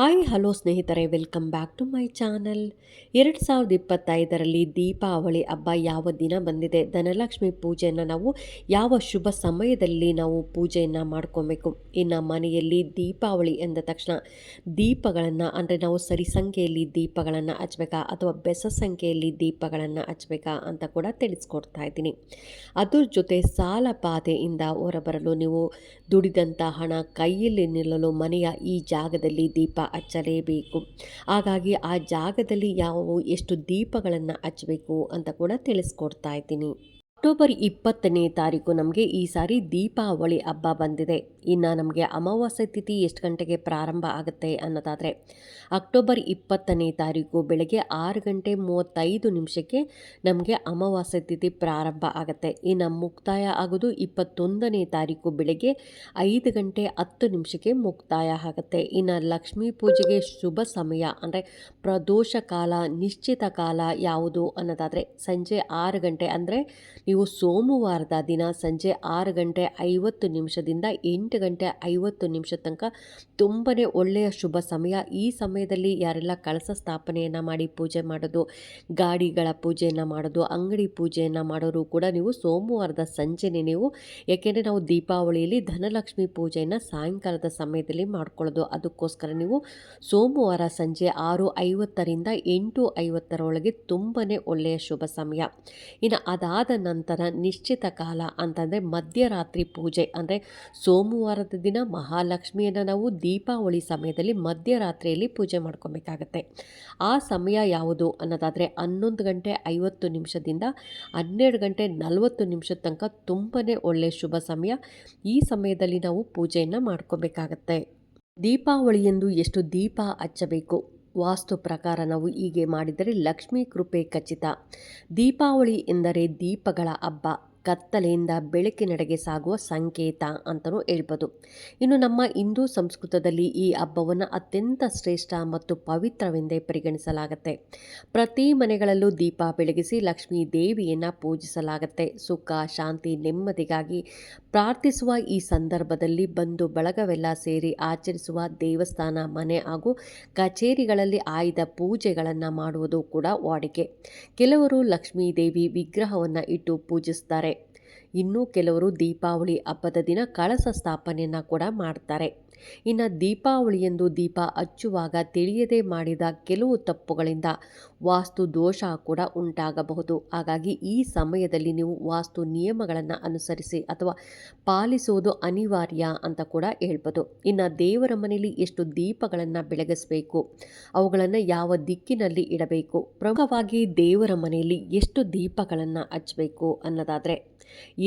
Hi, hello ಸ್ನೇಹಿತರೆ, welcome back to my channel. ಎರಡು ಸಾವಿರದ ಇಪ್ಪತ್ತೈದರಲ್ಲಿ ದೀಪಾವಳಿ ಹಬ್ಬ ಯಾವ ದಿನ ಬಂದಿದೆ? ಧನಲಕ್ಷ್ಮಿ ಪೂಜೆಯನ್ನು ನಾವು ಯಾವ ಶುಭ ಸಮಯದಲ್ಲಿ ನಾವು ಪೂಜೆಯನ್ನು ಮಾಡ್ಕೊಬೇಕು? ಇನ್ನು ಮನೆಯಲ್ಲಿ ದೀಪಾವಳಿ ಎಂದ ತಕ್ಷಣ ದೀಪಗಳನ್ನು, ಅಂದರೆ ನಾವು ಸರಿ ಸಂಖ್ಯೆಯಲ್ಲಿ ದೀಪಗಳನ್ನು ಹಚ್ಬೇಕಾ? ಅಥವಾ ಬೆಸ ಸಂಖ್ಯೆಯಲ್ಲಿ ದೀಪಗಳನ್ನು ಹಚ್ಬೇಕಾ ಅಂತ ಕೂಡ ತಿಳಿಸ್ಕೊಡ್ತಾ ಇದ್ದೀನಿ. ಅದ್ರ ಜೊತೆ ಸಾಲ ಬಾಧೆಯಿಂದ ಹೊರಬರಲು ನೀವು ದುಡಿದಂಥ ಹಣ ಕೈಯಲ್ಲಿ ನಿಲ್ಲಲು ಮನೆಯ ಈ ಜಾಗದಲ್ಲಿ ದೀಪ ಹಚ್ಚಲೇಬೇಕು. ಹಾಗಾಗಿ ಆ ಜಾಗದಲ್ಲಿ ಯಾವುವು ಎಷ್ಟು ದೀಪಗಳನ್ನು ಹಚ್ಚಬೇಕು ಅಂತ ಕೂಡ ತಿಳಿಸ್ಕೊಡ್ತಾ ಇದ್ದೀನಿ. ಅಕ್ಟೋಬರ್ ಇಪ್ಪತ್ತನೇ ತಾರೀಕು ನಮಗೆ ಈ ಸಾರಿ ದೀಪಾವಳಿ ಹಬ್ಬ ಬಂದಿದೆ. ಇನ್ನು ನಮಗೆ ಅಮಾವಾಸ್ಯೆ ತಿಥಿ ಎಷ್ಟು ಗಂಟೆಗೆ ಪ್ರಾರಂಭ ಆಗುತ್ತೆ ಅನ್ನೋದಾದರೆ, ಅಕ್ಟೋಬರ್ ಇಪ್ಪತ್ತನೇ ತಾರೀಕು ಬೆಳಗ್ಗೆ ಆರು ಗಂಟೆ ಮೂವತ್ತೈದು ನಿಮಿಷಕ್ಕೆ ನಮಗೆ ಅಮಾವಾಸ್ಯೆ ತಿಥಿ ಪ್ರಾರಂಭ ಆಗುತ್ತೆ. ಇನ್ನು ಮುಕ್ತಾಯ ಆಗೋದು ಇಪ್ಪತ್ತೊಂದನೇ ತಾರೀಕು ಬೆಳಗ್ಗೆ ಐದು ಗಂಟೆ ಹತ್ತು ನಿಮಿಷಕ್ಕೆ ಮುಕ್ತಾಯ ಆಗುತ್ತೆ. ಇನ್ನು ಲಕ್ಷ್ಮೀ ಪೂಜೆಗೆ ಶುಭ ಸಮಯ, ಅಂದರೆ ಪ್ರದೋಷ ಕಾಲ, ನಿಶ್ಚಿತ ಕಾಲ ಯಾವುದು ಅನ್ನೋದಾದರೆ, ಸಂಜೆ ಆರು ಗಂಟೆ ಅಂದರೆ ನೀವು ಸೋಮವಾರದ ದಿನ ಸಂಜೆ ಆರು ಗಂಟೆ ಐವತ್ತು ನಿಮಿಷದಿಂದ ಎಂಟು ಗಂಟೆ ಐವತ್ತು ನಿಮಿಷ ತನಕ ತುಂಬನೇ ಒಳ್ಳೆಯ ಶುಭ ಸಮಯ. ಈ ಸಮಯದಲ್ಲಿ ಯಾರೆಲ್ಲ ಕಳಸ ಸ್ಥಾಪನೆಯನ್ನು ಮಾಡಿ ಪೂಜೆ ಮಾಡೋದು, ಗಾಡಿಗಳ ಪೂಜೆಯನ್ನು ಮಾಡೋದು, ಅಂಗಡಿ ಪೂಜೆಯನ್ನು ಮಾಡೋರು ಕೂಡ ನೀವು ಸೋಮವಾರದ ಸಂಜೆನೇ ನೀವು, ಯಾಕೆಂದರೆ ನಾವು ದೀಪಾವಳಿಯಲ್ಲಿ ಧನಲಕ್ಷ್ಮಿ ಪೂಜೆಯನ್ನು ಸಾಯಂಕಾಲದ ಸಮಯದಲ್ಲಿ ಮಾಡ್ಕೊಳ್ಳೋದು. ಅದಕ್ಕೋಸ್ಕರ ನೀವು ಸೋಮವಾರ ಸಂಜೆ ಆರು ಐವತ್ತರಿಂದ ಎಂಟು ಐವತ್ತರೊಳಗೆ ತುಂಬಾ ಒಳ್ಳೆಯ ಶುಭ ಸಮಯ. ಇನ್ನು ಅದಾದ ನಂತರ ನಂತರ ನಿಶ್ಚಿತ ಕಾಲ ಅಂತಂದರೆ ಮಧ್ಯರಾತ್ರಿ ಪೂಜೆ. ಅಂದರೆ ಸೋಮವಾರದ ದಿನ ಮಹಾಲಕ್ಷ್ಮಿಯನ್ನು ನಾವು ದೀಪಾವಳಿ ಸಮಯದಲ್ಲಿ ಮಧ್ಯರಾತ್ರಿಯಲ್ಲಿ ಪೂಜೆ ಮಾಡ್ಕೊಬೇಕಾಗತ್ತೆ. ಆ ಸಮಯ ಯಾವುದು ಅನ್ನೋದಾದರೆ ಹನ್ನೊಂದು ಗಂಟೆ ಐವತ್ತು ನಿಮಿಷದಿಂದ ಹನ್ನೆರಡು ಗಂಟೆ ನಲವತ್ತು ನಿಮಿಷದ ತನಕ ತುಂಬಾ ಒಳ್ಳೆಯ ಶುಭ ಸಮಯ. ಈ ಸಮಯದಲ್ಲಿ ನಾವು ಪೂಜೆಯನ್ನು ಮಾಡ್ಕೋಬೇಕಾಗತ್ತೆ. ದೀಪಾವಳಿಯಂದು ಎಷ್ಟು ದೀಪ ಹಚ್ಚಬೇಕು? ವಾಸ್ತು ಪ್ರಕಾರ ನಾವು ಹೀಗೆ ಮಾಡಿದರೆ ಲಕ್ಷ್ಮೀ ಕೃಪೆ ಖಚಿತ. ದೀಪಾವಳಿ ಎಂದರೆ ದೀಪಗಳ ಹಬ್ಬ. ಕತ್ತಲೆಯಿಂದ ಬೆಳಕಿನಡೆಗೆ ಸಾಗುವ ಸಂಕೇತ ಅಂತಲೂ ಹೇಳ್ಬೋದು. ಇನ್ನು ನಮ್ಮ ಹಿಂದೂ ಸಂಸ್ಕೃತದಲ್ಲಿ ಈ ಹಬ್ಬವನ್ನು ಅತ್ಯಂತ ಶ್ರೇಷ್ಠ ಮತ್ತು ಪವಿತ್ರವೆಂದೇ ಪರಿಗಣಿಸಲಾಗುತ್ತೆ. ಪ್ರತಿ ಮನೆಗಳಲ್ಲೂ ದೀಪ ಬೆಳಗಿಸಿ ಲಕ್ಷ್ಮೀ ದೇವಿಯನ್ನು ಪೂಜಿಸಲಾಗುತ್ತೆ. ಸುಖ, ಶಾಂತಿ, ನೆಮ್ಮದಿಗಾಗಿ ಪ್ರಾರ್ಥಿಸುವ ಈ ಸಂದರ್ಭದಲ್ಲಿ ಬಂದು ಬಳಗವೆಲ್ಲ ಸೇರಿ ಆಚರಿಸುವ ದೇವಸ್ಥಾನ, ಮನೆ ಹಾಗೂ ಕಚೇರಿಗಳಲ್ಲಿ ಆಯ್ದ ಪೂಜೆಗಳನ್ನು ಮಾಡುವುದು ಕೂಡ ವಾಡಿಕೆ. ಕೆಲವರು ಲಕ್ಷ್ಮೀ ದೇವಿ ವಿಗ್ರಹವನ್ನು ಇಟ್ಟು ಪೂಜಿಸ್ತಾರೆ. ಇನ್ನು ಕೆಲವರು ದೀಪಾವಳಿ ಹಬ್ಬದ ದಿನ ಕಳಸ ಸ್ಥಾಪನೆಯನ್ನು ಕೂಡ ಮಾಡ್ತಾರೆ. ಇನ್ನು ದೀಪಾವಳಿಯಂದು ದೀಪ ಹಚ್ಚುವಾಗ ತಿಳಿಯದೆ ಮಾಡಿದ ಕೆಲವು ತಪ್ಪುಗಳಿಂದ ವಾಸ್ತು ದೋಷ ಕೂಡ ಉಂಟಾಗಬಹುದು. ಹಾಗಾಗಿ ಈ ಸಮಯದಲ್ಲಿ ನೀವು ವಾಸ್ತು ನಿಯಮಗಳನ್ನು ಅನುಸರಿಸಿ ಅಥವಾ ಪಾಲಿಸುವುದು ಅನಿವಾರ್ಯ ಅಂತ ಕೂಡ ಹೇಳ್ಬೋದು. ಇನ್ನು ದೇವರ ಮನೆಯಲ್ಲಿ ಎಷ್ಟು ದೀಪಗಳನ್ನು ಬೆಳಗಿಸಬೇಕು, ಅವುಗಳನ್ನು ಯಾವ ದಿಕ್ಕಿನಲ್ಲಿ ಇಡಬೇಕು, ಪ್ರಮುಖವಾಗಿ ದೇವರ ಮನೆಯಲ್ಲಿ ಎಷ್ಟು ದೀಪಗಳನ್ನು ಹಚ್ಚಬೇಕು ಅನ್ನೋದಾದರೆ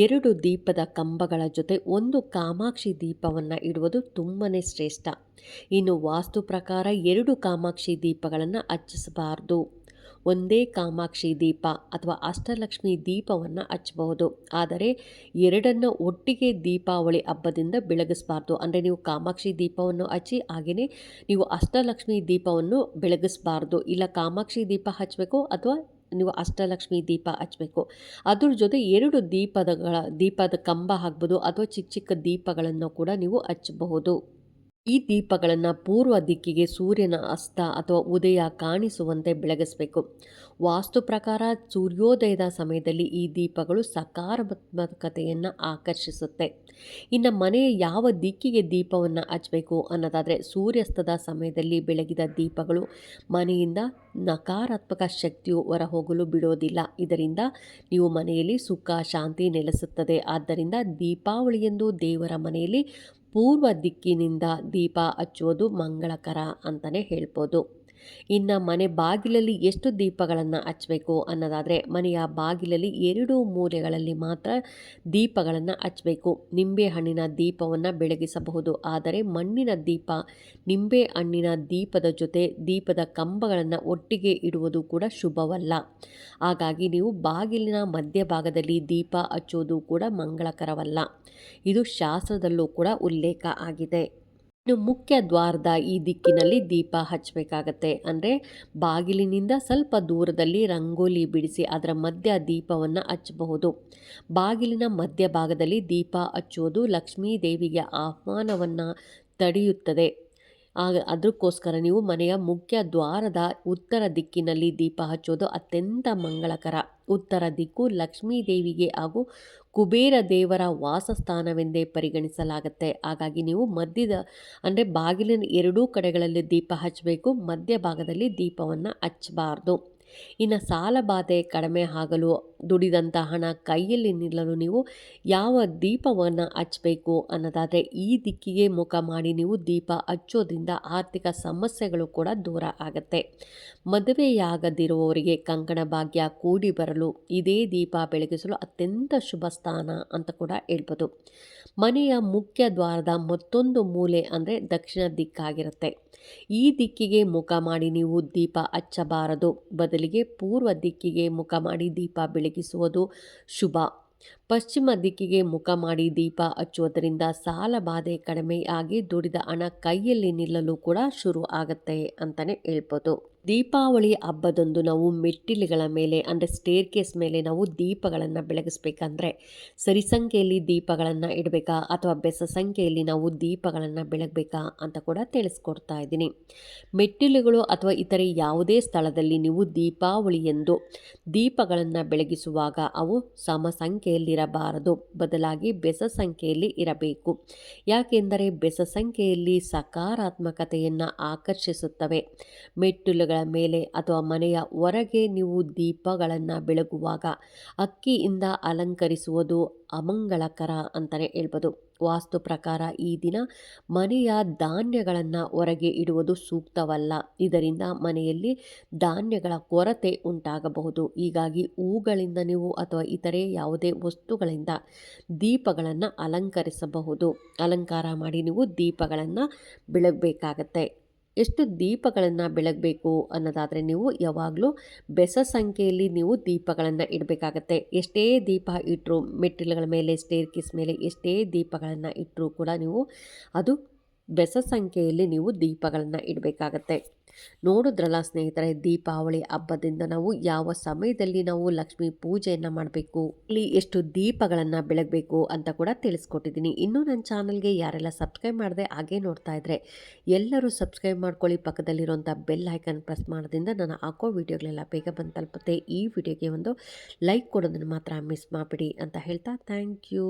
ಎರಡು ದೀಪದ ಕಂಬಗಳ ಜೊತೆ ಒಂದು ಕಾಮಾಕ್ಷಿ ದೀಪವನ್ನು ಇಡುವುದು ತುಂಬಾ ಶ್ರೇಷ್ಠ. ಇನ್ನು ವಾಸ್ತು ಪ್ರಕಾರ ಎರಡು ಕಾಮಾಕ್ಷಿ ದೀಪಗಳನ್ನು ಹಚ್ಚಿಸಬಾರ್ದು. ಒಂದೇ ಕಾಮಾಕ್ಷಿ ದೀಪ ಅಥವಾ ಅಷ್ಟಲಕ್ಷ್ಮಿ ದೀಪವನ್ನು ಹಚ್ಚಬಹುದು. ಆದರೆ ಎರಡನ್ನು ಒಟ್ಟಿಗೆ ದೀಪಾವಳಿ ಹಬ್ಬದಿಂದ ಬೆಳಗಿಸಬಾರ್ದು. ಅಂದರೆ ನೀವು ಕಾಮಾಕ್ಷಿ ದೀಪವನ್ನು ಹಚ್ಚಿ ಹಾಗೆಯೇ ನೀವು ಅಷ್ಟಲಕ್ಷ್ಮಿ ದೀಪವನ್ನು ಬೆಳಗಿಸಬಾರ್ದು. ಇಲ್ಲ ಕಾಮಾಕ್ಷಿ ದೀಪ ಹಚ್ಚಬೇಕು ಅಥವಾ ನೀವು ಅಷ್ಟಲಕ್ಷ್ಮಿ ದೀಪ ಹಚ್ಚಬೇಕು ಅದ್ರ ಜೊತೆ ಎರಡು ದೀಪದಗಳ ದೀಪದ ಕಂಬ ಹಾಕ್ಬೋದು ಅಥವಾ ಚಿಕ್ಕ ಚಿಕ್ಕ ದೀಪಗಳನ್ನು ಕೂಡ ನೀವು ಹಚ್ಚಬಹುದು ಈ ದೀಪಗಳನ್ನು ಪೂರ್ವ ದಿಕ್ಕಿಗೆ ಸೂರ್ಯನ ಅಸ್ತ ಅಥವಾ ಉದಯ ಕಾಣಿಸುವಂತೆ ಬೆಳಗಿಸಬೇಕು. ವಾಸ್ತು ಪ್ರಕಾರ ಸೂರ್ಯೋದಯದ ಸಮಯದಲ್ಲಿ ಈ ದೀಪಗಳು ಸಕಾರಾತ್ಮಕತೆಯನ್ನು ಆಕರ್ಷಿಸುತ್ತೆ. ಇನ್ನು ಮನೆಯ ಯಾವ ದಿಕ್ಕಿಗೆ ದೀಪವನ್ನು ಹಚ್ಚಬೇಕು ಅನ್ನೋದಾದರೆ ಸೂರ್ಯಾಸ್ತದ ಸಮಯದಲ್ಲಿ ಬೆಳಗಿದ ದೀಪಗಳು ಮನೆಯಿಂದ ನಕಾರಾತ್ಮಕ ಶಕ್ತಿಯು ಹೊರಹೋಗಲು ಬಿಡೋದಿಲ್ಲ. ಇದರಿಂದ ನೀವು ಮನೆಯಲ್ಲಿ ಸುಖ, ಶಾಂತಿ ನೆಲೆಸುತ್ತದೆ. ಆದ್ದರಿಂದ ದೀಪಾವಳಿಯಂದು ದೇವರ ಮನೆಯಲ್ಲಿ ಪೂರ್ವ ದಿಕ್ಕಿನಿಂದ ದೀಪ ಹಚ್ಚುವುದು ಮಂಗಳಕರ ಅಂತಲೇ ಹೇಳ್ಬೋದು. ಇನ್ನು ಮನೆ ಬಾಗಿಲಲ್ಲಿ ಎಷ್ಟು ದೀಪಗಳನ್ನು ಹಚ್ಚಬೇಕು ಅನ್ನೋದಾದರೆ ಮನೆಯ ಬಾಗಿಲಲ್ಲಿ ಎರಡು ಮೂಲೆಗಳಲ್ಲಿ ಮಾತ್ರ ದೀಪಗಳನ್ನು ಹಚ್ಚಬೇಕು ನಿಂಬೆ ಹಣ್ಣಿನ ದೀಪವನ್ನು ಬೆಳಗಿಸಬಹುದು. ಆದರೆ ಮಣ್ಣಿನ ದೀಪ, ನಿಂಬೆ ಹಣ್ಣಿನ ದೀಪದ ಜೊತೆ ದೀಪದ ಕಂಬಗಳನ್ನು ಒಟ್ಟಿಗೆ ಇಡುವುದು ಕೂಡ ಶುಭವಲ್ಲ. ಹಾಗಾಗಿ ನೀವು ಬಾಗಿಲಿನ ಮಧ್ಯಭಾಗದಲ್ಲಿ ದೀಪ ಹಚ್ಚುವುದು ಕೂಡ ಮಂಗಳಕರವಲ್ಲ. ಇದು ಶಾಸ್ತ್ರದಲ್ಲೂ ಕೂಡ ಉಲ್ಲೇಖ ಆಗಿದೆ. ಇನ್ನು ಮುಖ್ಯ ದ್ವಾರದ ಈ ದಿಕ್ಕಿನಲ್ಲಿ ದೀಪ ಹಚ್ಚಬೇಕಾಗತ್ತೆ. ಅಂದರೆ ಬಾಗಿಲಿನಿಂದ ಸ್ವಲ್ಪ ದೂರದಲ್ಲಿ ರಂಗೋಲಿ ಬಿಡಿಸಿ ಅದರ ಮಧ್ಯ ದೀಪವನ್ನು ಹಚ್ಚಬಹುದು. ಬಾಗಿಲಿನ ಮಧ್ಯಭಾಗದಲ್ಲಿ ದೀಪ ಹಚ್ಚುವುದು ಲಕ್ಷ್ಮೀ ದೇವಿಗೆ ಆಹ್ವಾನವನ್ನು ತಡೆಯುತ್ತದೆ. ಆಗ ಅದಕ್ಕೋಸ್ಕರ ನೀವು ಮನೆಯ ಮುಖ್ಯ ದ್ವಾರದ ಉತ್ತರ ದಿಕ್ಕಿನಲ್ಲಿ ದೀಪ ಹಚ್ಚೋದು ಅತ್ಯಂತ ಮಂಗಳಕರ. ಉತ್ತರ ದಿಕ್ಕು ಲಕ್ಷ್ಮೀ ದೇವಿಗೆ ಹಾಗೂ ಕುಬೇರ ದೇವರ ವಾಸಸ್ಥಾನವೆಂದೇ ಪರಿಗಣಿಸಲಾಗುತ್ತೆ. ಹಾಗಾಗಿ ನೀವು ಮಧ್ಯದ, ಅಂದರೆ ಬಾಗಿಲಿನ ಎರಡೂ ಕಡೆಗಳಲ್ಲಿ ದೀಪ ಹಚ್ಚಬೇಕು, ಮಧ್ಯಭಾಗದಲ್ಲಿ ದೀಪವನ್ನು ಹಚ್ಚಬಾರ್ದು. ಇನ್ನು ಸಾಲ ಬಾಧೆ ಕಡಿಮೆ ಆಗಲು ದುಡಿದಂಥ ಹಣ ಕೈಯಲ್ಲಿ ನಿಲ್ಲಲು ನೀವು ಯಾವ ದೀಪವನ್ನು ಹಚ್ಚಬೇಕು ಅನ್ನೋದಾದರೆ ಈ ದಿಕ್ಕಿಗೆ ಮುಖ ಮಾಡಿ ನೀವು ದೀಪ ಹಚ್ಚೋದ್ರಿಂದ ಆರ್ಥಿಕ ಸಮಸ್ಯೆಗಳು ಕೂಡ ದೂರ ಆಗುತ್ತೆ. ಮದುವೆಯಾಗದಿರುವವರಿಗೆ ಕಂಕಣ ಭಾಗ್ಯ ಕೂಡಿ ಬರಲು ಇದೇ ದೀಪ ಬೆಳಗಿಸಲು ಅತ್ಯಂತ ಶುಭ ಸ್ಥಾನ ಅಂತ ಕೂಡ ಹೇಳ್ಬೋದು. ಮನೆಯ ಮುಖ್ಯ ದ್ವಾರದ ಮತ್ತೊಂದು ಮೂಲೆ ಅಂದರೆ ದಕ್ಷಿಣ ದಿಕ್ಕಾಗಿರುತ್ತೆ. ಈ ದಿಕ್ಕಿಗೆ ಮುಖ ಮಾಡಿ ನೀವು ದೀಪ ಹಚ್ಚಬಾರದು. ಬದಲಿಗೆ ಪೂರ್ವ ದಿಕ್ಕಿಗೆ ಮುಖ ಮಾಡಿ ದೀಪ ಬೆಳಗಿಸುವುದು ಶುಭ. ಪಶ್ಚಿಮ ದಿಕ್ಕಿಗೆ ಮುಖ ಮಾಡಿ ದೀಪ ಹಚ್ಚುವುದರಿಂದ ಸಾಲ ಬಾಧೆ ಕಡಿಮೆಯಾಗಿ ದುಡಿದ ಹಣ ಕೈಯಲ್ಲಿ ನಿಲ್ಲಲು ಕೂಡ ಶುರು ಆಗುತ್ತೆ ಅಂತಲೇ ಹೇಳ್ಬೋದು. ದೀಪಾವಳಿ ಹಬ್ಬದಂದು ನಾವು ಮೆಟ್ಟಿಲುಗಳ ಮೇಲೆ, ಅಂದರೆ ಸ್ಟೇರ್ ಕೇಸ್ ಮೇಲೆ ನಾವು ದೀಪಗಳನ್ನು ಬೆಳಗಿಸ್ಬೇಕಂದ್ರೆ ಸರಿ ಸಂಖ್ಯೆಯಲ್ಲಿ ದೀಪಗಳನ್ನು ಇಡಬೇಕಾ ಅಥವಾ ಬೆಸ ಸಂಖ್ಯೆಯಲ್ಲಿ ನಾವು ದೀಪಗಳನ್ನು ಬೆಳಗಬೇಕಾ ಅಂತ ಕೂಡ ತಿಳಿಸ್ಕೊಡ್ತಾ ಇದ್ದೀನಿ. ಮೆಟ್ಟಿಲುಗಳು ಅಥವಾ ಇತರೆ ಯಾವುದೇ ಸ್ಥಳದಲ್ಲಿ ನೀವು ದೀಪಾವಳಿ ಎಂದು ದೀಪಗಳನ್ನು ಬೆಳಗಿಸುವಾಗ ಅವು ಸಮ ಸಂಖ್ಯೆಯಲ್ಲಿರಬಾರದು. ಬದಲಾಗಿ ಬೆಸ ಸಂಖ್ಯೆಯಲ್ಲಿ ಇರಬೇಕು. ಯಾಕೆಂದರೆ ಬೆಸ ಸಂಖ್ಯೆಯಲ್ಲಿ ಸಕಾರಾತ್ಮಕತೆಯನ್ನು ಆಕರ್ಷಿಸುತ್ತವೆ. ಮೆಟ್ಟಿಲುಗಳ ಮೇಲೆ ಅಥವಾ ಮನೆಯ ಹೊರಗೆ ನೀವು ದೀಪಗಳನ್ನು ಬೆಳಗುವಾಗ ಅಕ್ಕಿಯಿಂದ ಅಲಂಕರಿಸುವುದು ಅಮಂಗಳಕರ ಅಂತಲೇ ಹೇಳ್ಬೋದು. ವಾಸ್ತು ಪ್ರಕಾರ ಈ ದಿನ ಮನೆಯ ಧಾನ್ಯಗಳನ್ನು ಹೊರಗೆ ಇಡುವುದು ಸೂಕ್ತವಲ್ಲ. ಇದರಿಂದ ಮನೆಯಲ್ಲಿ ಧಾನ್ಯಗಳ ಕೊರತೆ ಉಂಟಾಗಬಹುದು. ಹೀಗಾಗಿ ಹೂಗಳಿಂದ ನೀವು ಅಥವಾ ಇತರೆ ಯಾವುದೇ ವಸ್ತುಗಳಿಂದ ದೀಪಗಳನ್ನು ಅಲಂಕರಿಸಬಹುದು. ಅಲಂಕಾರ ಮಾಡಿ ನೀವು ದೀಪಗಳನ್ನು ಬೆಳಗಬೇಕಾಗತ್ತೆ. ಎಷ್ಟು ದೀಪಗಳನ್ನು ಬೆಳಗಬೇಕು ಅನ್ನೋದಾದರೆ ನೀವು ಯಾವಾಗಲೂ ಬೆಸ ಸಂಖ್ಯೆಯಲ್ಲಿ ನೀವು ದೀಪಗಳನ್ನು ಇಡಬೇಕಾಗತ್ತೆ. ಎಷ್ಟೇ ದೀಪ ಇಟ್ಟರು ಮೆಟ್ಟಿಲುಗಳ ಮೇಲೆ ಸ್ಟೇರ್ ಕಿಸ್ ಮೇಲೆ ಎಷ್ಟೇ ದೀಪಗಳನ್ನು ಇಟ್ಟರೂ ಕೂಡ ನೀವು ಅದು ಬೆಸ ಸಂಖ್ಯೆಯಲ್ಲಿ ನೀವು ದೀಪಗಳನ್ನು ಇಡಬೇಕಾಗತ್ತೆ. ನೋಡಿದ್ರಲ್ಲ ಸ್ನೇಹಿತರೆ, ದೀಪಾವಳಿ ಹಬ್ಬದಿಂದ ನಾವು ಯಾವ ಸಮಯದಲ್ಲಿ ನಾವು ಲಕ್ಷ್ಮೀ ಪೂಜೆಯನ್ನು ಮಾಡಬೇಕು ಇಲ್ಲಿ ಎಷ್ಟು ದೀಪಗಳನ್ನು ಬೆಳಗಬೇಕು ಅಂತ ಕೂಡ ತಿಳಿಸ್ಕೊಟ್ಟಿದ್ದೀನಿ. ಇನ್ನೂ ನನ್ನ ಚಾನಲ್ಗೆ ಯಾರೆಲ್ಲ ಸಬ್ಸ್ಕ್ರೈಬ್ ಮಾಡಿದೆ ಹಾಗೆ ನೋಡ್ತಾ ಇದ್ರೆ, ಎಲ್ಲರೂ ಸಬ್ಸ್ಕ್ರೈಬ್ ಮಾಡ್ಕೊಳ್ಳಿ. ಪಕ್ಕದಲ್ಲಿರುವಂಥ ಬೆಲ್ ಐಕನ್ ಪ್ರೆಸ್ ಮಾಡೋದ್ರಿಂದ ನಾನು ಹಾಕೋ ವಿಡಿಯೋಗಳೆಲ್ಲ ಬೇಗ ಬಂದು ತಲುಪುತ್ತೆ. ಈ ವಿಡಿಯೋಗೆ ಒಂದು ಲೈಕ್ ಕೊಡೋದನ್ನು ಮಾತ್ರ ಮಿಸ್ ಮಾಡಿಬಿಡಿ ಅಂತ ಹೇಳ್ತಾ ಥ್ಯಾಂಕ್ ಯು.